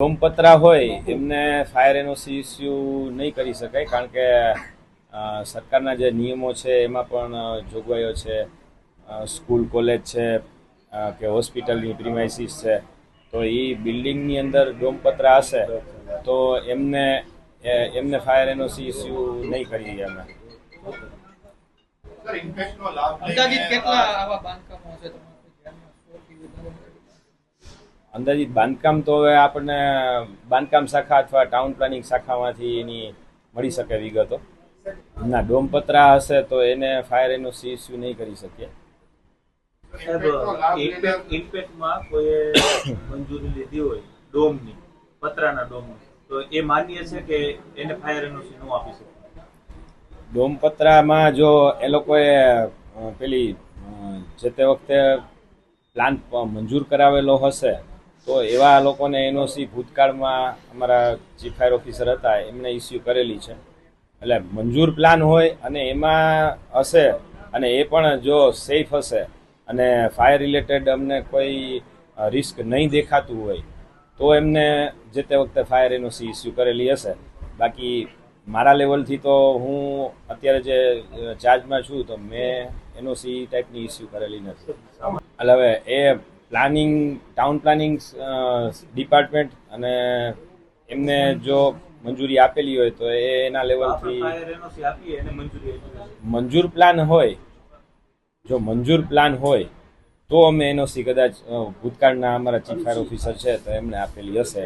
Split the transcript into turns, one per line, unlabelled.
ડોમપત્રા હોય, એમને fire NOC issue નહીં કરી શકાય, કારણ કે સરકારના જે નિયમો છે, એમાં પણ જોગવાઈઓ છે. સ્કૂલ કોલેજ છે કે હોસ્પિટલની પ્રિમાઇસીસ છે. તો એ બિલ્ડિંગની અંદર ડોમપત્રા હશે, તો એમને એમને ફાયર એનઓસી ઇસ્યુ નહીં કરીએ અમે.
કેટલા
અંદાજિત બાંધકામ તો હવે આપણને બાંધકામ શાખા અથવા ટાઉન પ્લાનિંગ શાખામાંથી એની મળી શકે વિગતો. ના ડોમપત્રા હશે તો એને ફાયર એનઓસી ઇસ્યુ નહીં કરી શકીએ.
ઇમ્પેક્ટમાં મંજૂરી લીધી હોય ડોમની પતરાના ડોમની તો એ માન્ય છે કે એને ફાયર એનઓસી ન આપી શકે?
ડોમપત્રામાં જો એ લોકોએ પેલી જે તે વખતે પ્લાન મંજૂર કરાવેલો હશે તો એવા લોકોને એનઓસી ભૂતકાળમાં અમારા ચીફ ફાયર ઓફિસર હતા એમણે ઇસ્યુ કરેલી છે. એટલે મંજૂર પ્લાન હોય અને એમાં હશે અને એ પણ જો સેફ હશે અને ફાયર રિલેટેડ અમને કોઈ રિસ્ક નહીં દેખાતું હોય, તો એમને જે તે વખતે ફાયર એનઓસી ઇસ્યુ કરેલી હશે. બાકી મારા લેવલથી તો હું અત્યારે જે ચાર્જમાં છું, તો મેં એનઓસી ટાઈપની ઇસ્યુ કરેલી નથી. એટલે હવે એ પ્લાનિંગ ટાઉન પ્લાનિંગ ડિપાર્ટમેન્ટ અને એમને જો મંજૂરી આપેલી હોય તો એના લેવલથી
મંજૂરી
પ્લાન હોય જો મંજૂર પ્લાન હોય તો અમે એનઓસી કદાચ ભૂતકાળના અમારા ચીફ ફાયર ઓફિસર છે તો એમણે આપેલી હશે.